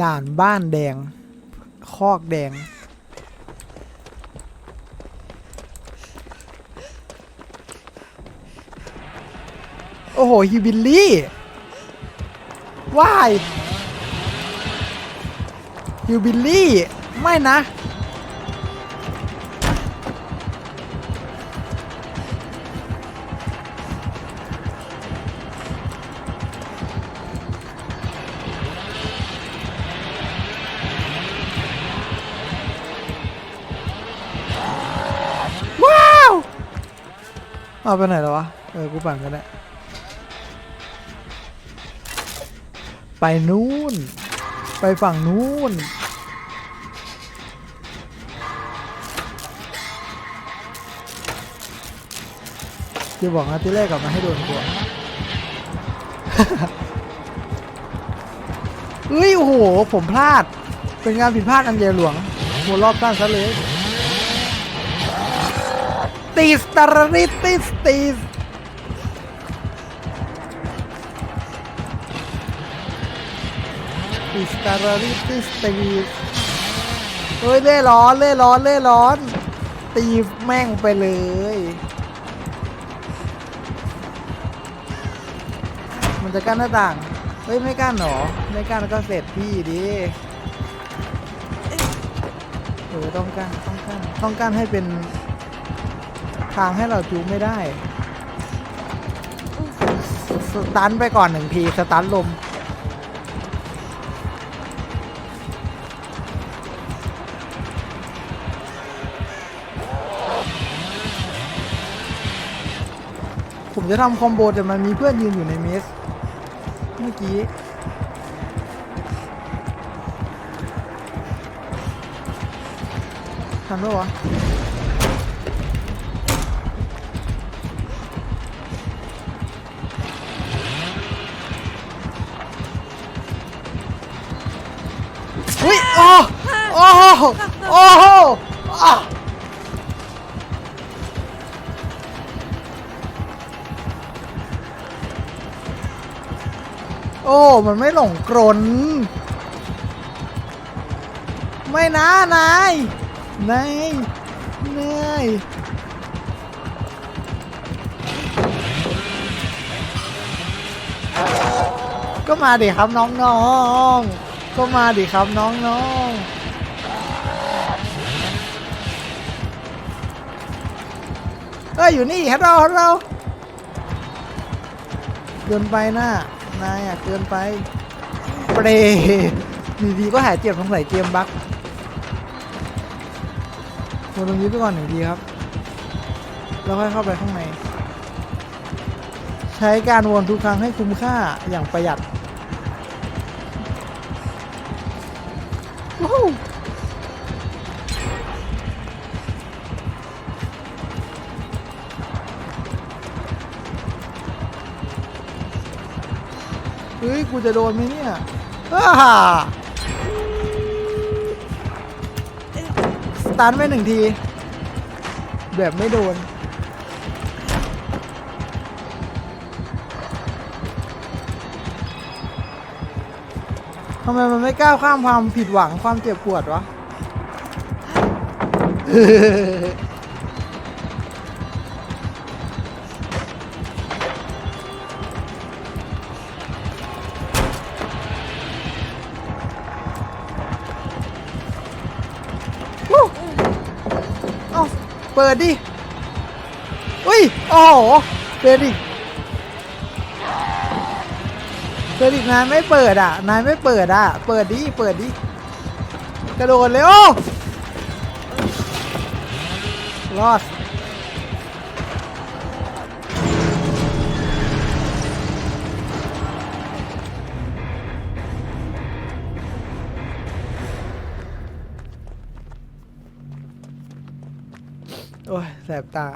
ด่านบ้านแดง คอกแดง โอ้โหฮิวบิลลี่ว้ายฮิวบิลลี่ ไม่นะ เอาไปไหนแล้ววะ เออ กูปั่นกันได้ไปนู่น ไปฝั่งนู้น จะบอกนะที่แรกกลับมาให้โดนตัวเฮ้ย โอ้โห ผมพลาด เป็นงานผิดพลาดอันใหญ่หลวงหัวรอบสั้นซะเลย ติสตาริติสติสติสตาริติสติสเฮ้ยเล่ร้อนเล่ร้อนเล่ร้อน ตีแม่งไปเลยมันจะกั้นหน้าต่าง เฮ้ย ไม่กั้นหรอ ไม่กั้นก็เสร็จพี่ดิเออต้องกั้นต้องกั้นต้องกั้นให้เป็น ทางให้เราจูไม่ได้ สตันไปก่อนหนึ่งที สตันลม ผมจะทำคอมโบแต่มันมีเพื่อนยืนอยู่ในเมส เมื่อกี้ทันปะวะ โอ้โอ้โหโอ้โหอะโอ้ มันไม่หลงกรนไม่นะ นาย นาย นายก็มาดิครับน้องๆ ก็มาดิครับน้องๆเอ้ยอยู่นี่ฮัลโหลฮัลโหลเกินไปนะนายอะเกินไป เปรย์ดีๆก็หายเจ็บสงสัยเกมบั๊กวนตรงนี้ไปก่อนหนึ่งทีครับ แล้วค่อยเข้าไปข้างใน ใช้การวนทุกครั้งให้คุ้มค่าอย่างประหยัด ว้าวเฮ้ย กูจะโดนไหมเนี่ยอ้าสตาร์ทไว้หนึ่งที แบบไม่โดนำไมมันไม่ก้าวข้ามความผิดหวังความเจ็บปวดวะ วู้เอ้าเปิดดิ อุ้ย โอ้โหเปิดดิ เปิดอีกนายไม่เปิดอะ นายไม่เปิดอะ เปิดดิ เปิดดิ กระโดดเลยโอ้รอดโอ้ยแสบตา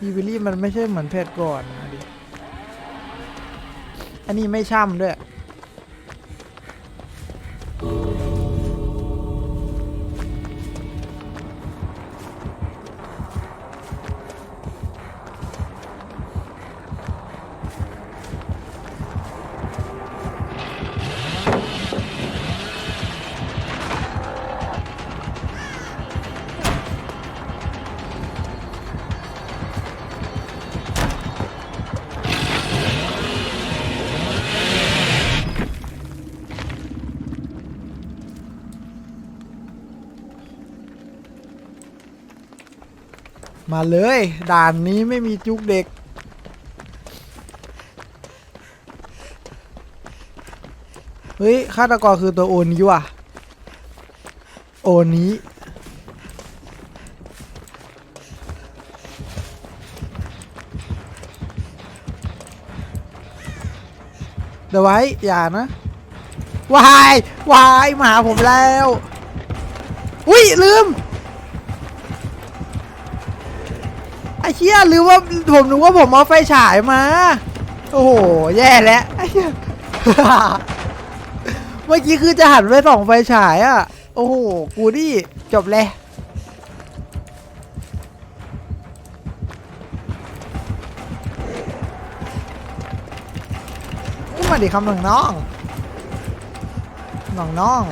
อีวิลลี่มันไม่ใช่เหมือนเพจก่อนนะดิ อันนี้ไม่ช่ำด้วย มาเลย ด่านนี้ไม่มีจุกเด็ก เฮ้ยฆาตกรคือตัวโอนี้ว่ะ โอนี้เดี๋ยวไว้ อย่านะ วายวายมาหาผมแล้ว อุ้ยลืม เชี่ยหรือว่าผมนึกว่าผมเอาไฟฉายมา โอ้โห แย่แล้วเมื่อกี้คือจะหันไปส่องไฟฉายอะโอ้โห กูนี่จบเลยอุ้มมาดิคำหนึ่งน้องน้องน้อง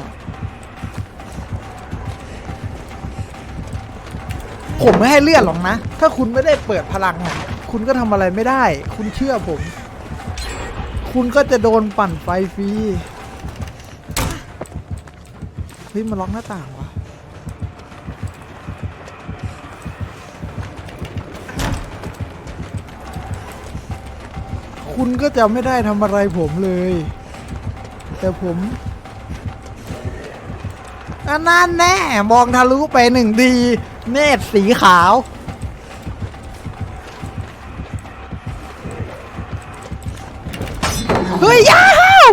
ผมไม่ให้เลื่อดหรอกนะ ถ้าคุณไม่ได้เปิดพลังอะคุณก็ทำอะไรไม่ได้ คุณเชื่อผม คุณก็จะโดนปั่นไฟฟรี เฮ้ย มันล็อกหน้าต่างวะคุณก็จะไม่ได้ทำอะไรผมเลย แต่ผมอันนั่นแน่ มองทะลุไปหนึ่งดี เนตรสีขาว เฮ้ยยาว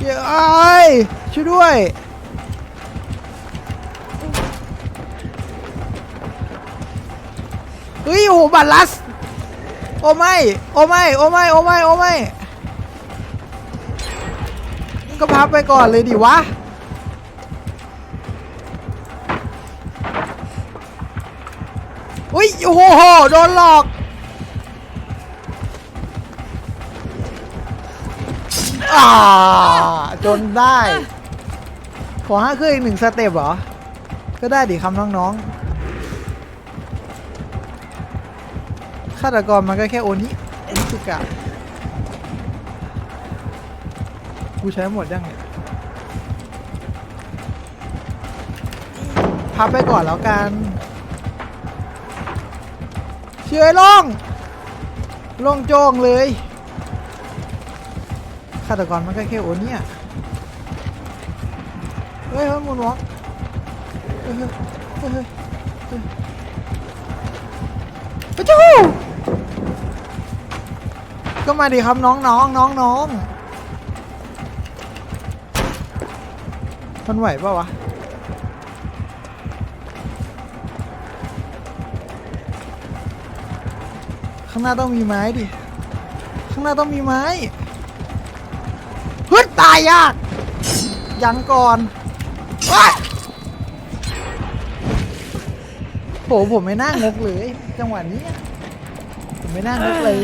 เย้ยช่วยด้วย เฮ้ยโอ้โหบัตลัส โอ้ไม่ โอ้ไม่ โอ้ไม่ โอ้ไม่ โอ้ไม่ ก็พับไปก่อนเลยดิวะ อุ้ย โอ้โห โดนหลอก อ่า จนได้ ขอห้าเครื่องอีกหนึ่งสเต็ปเหรอ ก็ได้ดิคำน้องๆ ฆาตกรมันก็แค่โอนี้โอนิสุกะกูใช้หมดยังเนี่ยพับไปก่อนแล้วกัน เชื่อล่องล่องโจงเลยฆาตกรมันก็แค่โอเนี่ยเฮ้ยเฮ้ยมุนวอกเฮ้ยเฮ้ยเฮ้ยเฮ้ยเฮ้ย ปะจูก็มาดิครับน้องน้องน้องน้องมันไหวปะวะข้างหน้าต้องมีไม้ดิ ข้างหน้าต้องมีไม้เฮ้ยตายยาก ยังก่อนว้า โหผมไม่น่างกเลย จังหวะนี้ ผมไม่น่างกเลย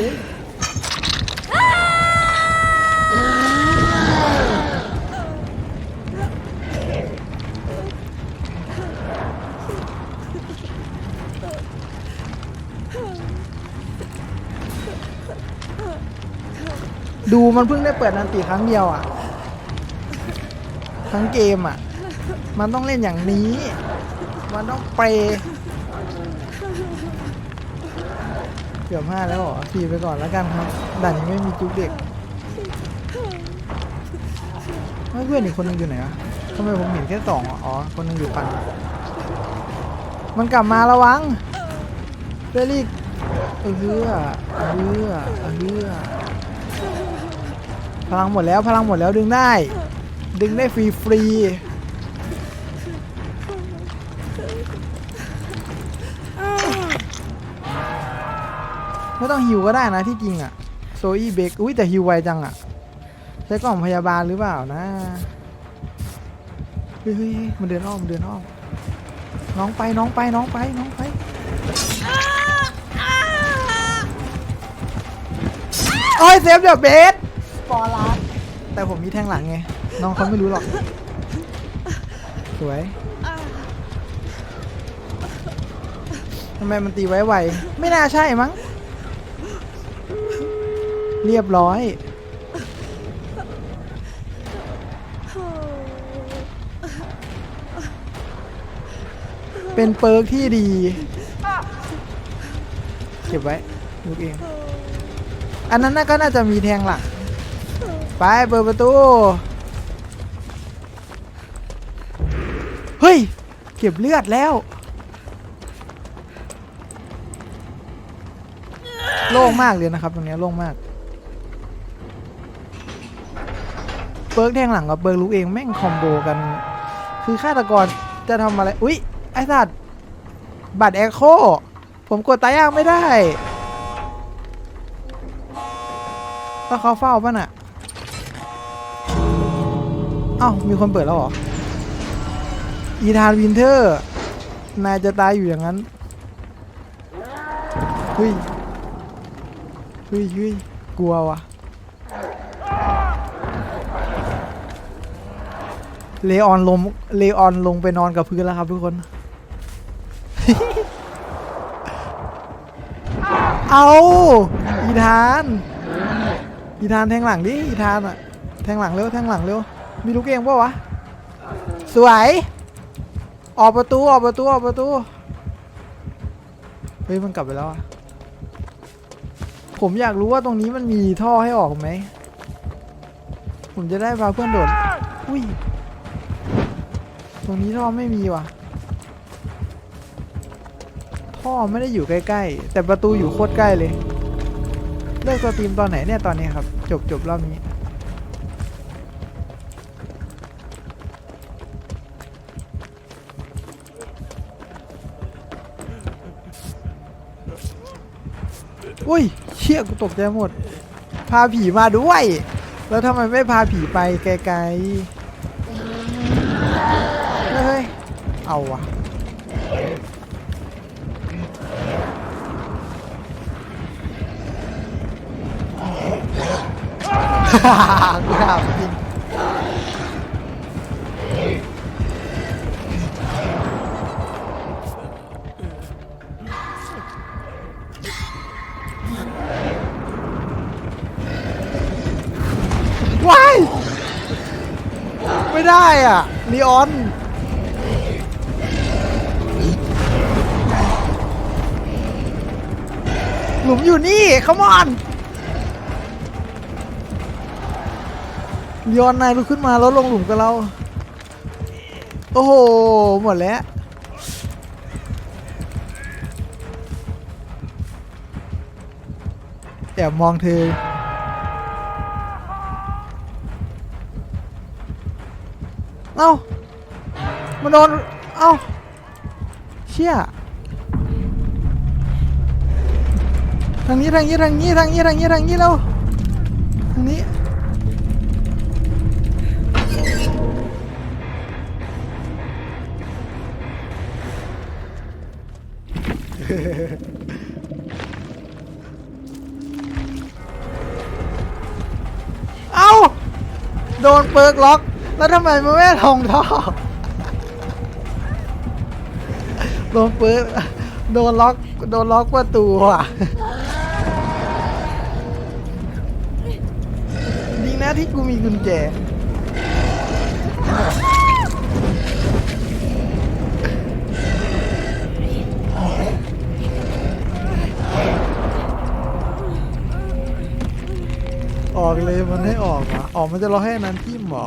ดูมันเพิ่งได้เปิดนันตีครั้งเดียวอะ ทั้งเกมอะ มันต้องเล่นอย่างนี้ มันต้องเปย์เกือบห้าแล้วเหรอขี่ไปก่อนแล้วกันครับด่านยังไม่มีจุกเด็กเฮ้ยเพื่อนอีกคนหนึงอยู่ไหนวะทำไมผมเห็นแค่สองอ๋อ คนหนึงอยู่ปั่นมันกลับมาระวังเรลี่เออเฮือเออเฮือเออเฮือพลังหมดแล้วพลังหมดแล้วดึงได้ ดึงได้ฟรีฟรี ไม่ต้องฮิวก็ได้นะที่จริงอะโซอี้เบกอุ้ยแต่ฮิวไวจังอะใช้กล่องพยาบาลหรือเปล่านะเฮ้ยเฮ้ยเฮ้ยมันเดินอ้อมมันเดินอ้อมน้องไปน้องไปน้องไปน้องไปโอ้ยเซฟเดี๋ยวเบสฟอร์ลาสแต่ผมมีแทงหลังไงน้องเขาไม่รู้หรอก สวยทำไมมันตีไว้ไวไม่น่าใช่มั้ง เรียบร้อย เป็นเปิร์กที่ดี เก็บไว้ลูกเอง อันนั้นน่ะก็น่าจะมีแทงหลังไปเปิดประตู เฮ้ย เก็บเลือดแล้วโล่งมากเลยนะครับ ตรงนี้โล่งมาก เบิร์กแทงหลังกับเบิร์กลูกเองแม่งคอมโบกัน คือฆาตกรจะทำอะไร อุ๊ย ไอ้สัตว์บัตรแอคโค ผมกดตายยากไม่ได้ถ้าเขาเฝ้าป่ะน่ะเอ้ามีคนเปิดแล้วเหรอ อีธานวินเทอร์ นายจะตายอยู่อย่างนั้นเฮ้ยเฮ้ยเฮ้ยกลัวว่ะ เลออนลงเลออนลงไปนอนกับพื้นแล้วครับทุกคน เอาอีธาน อีธานแทงหลังดิอีธานอะแทงหลังเร็วแทงหลังเร็ว มีลูกเองปะวะ สวย ออกประตูออกประตูออกประตู เฮ้ยมันกลับไปแล้วอะผมอยากรู้ว่าตรงนี้มันมีท่อให้ออกไหม ผมจะได้พาเพื่อนโดดอุ้ยต รงนี้ท่อไม่มีว่ะ ท่อไม่ได้อยู่ใกล้ๆ แต่ประตูอยู่โคตรใกล้เลย เลิกสตรีมตอนไหนเนี่ยตอนนี้ครับ จบจบรอบนี้ อุ้ย เชี่ยกูตกใจหมด พาผีมาด้วย แล้วทำไมไม่พาผีไปไกลๆ เอาวะกูถามจริงว้ายไม่ได้อะลีออน ลุมอยู่นี่ขมอนลีออนนายลุกขึ้นมาแล้วลงหลุมกับเรา โอ้โห หมดแล้ว แอบมองเธอเอ้ามาโดน เอ้า เชี่ย ทางนี้ทางนี้ทางนี้ทางนี้ทางนี้ทางนี้แล้วทางนี้เอ้าโดนเปิร์กล็อก แล้วทำไมมันไม่ลงท่อโดนเปิร์กโดนล็อก โดนล็อกประตูอะ ที่กูมีกุญแจออกเลยมันให้ออกอะออกมันจะรอให้นั้นทิ่มเหมอ